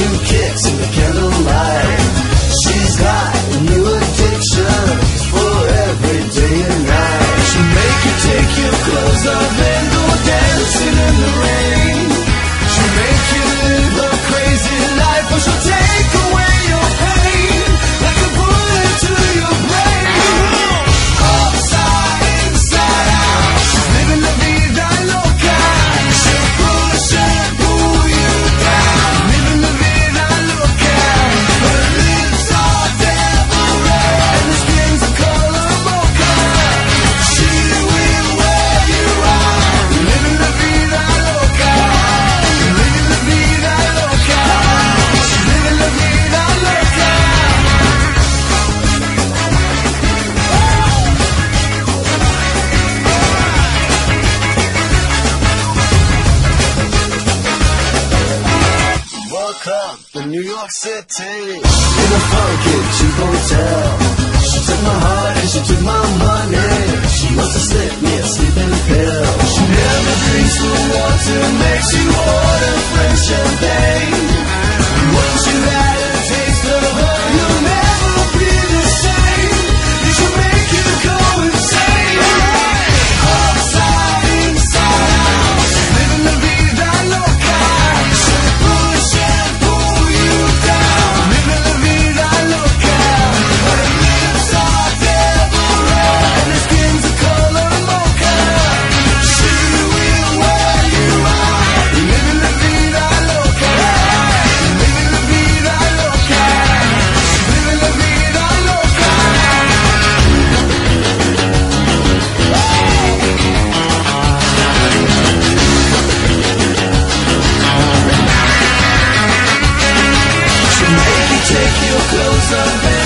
new kicks. New York City in a funky cheap hotel. She took my heart and she took my money. She wants to slip me a sleeping pill. She never drinks the water, makes you order French champagne. She'll make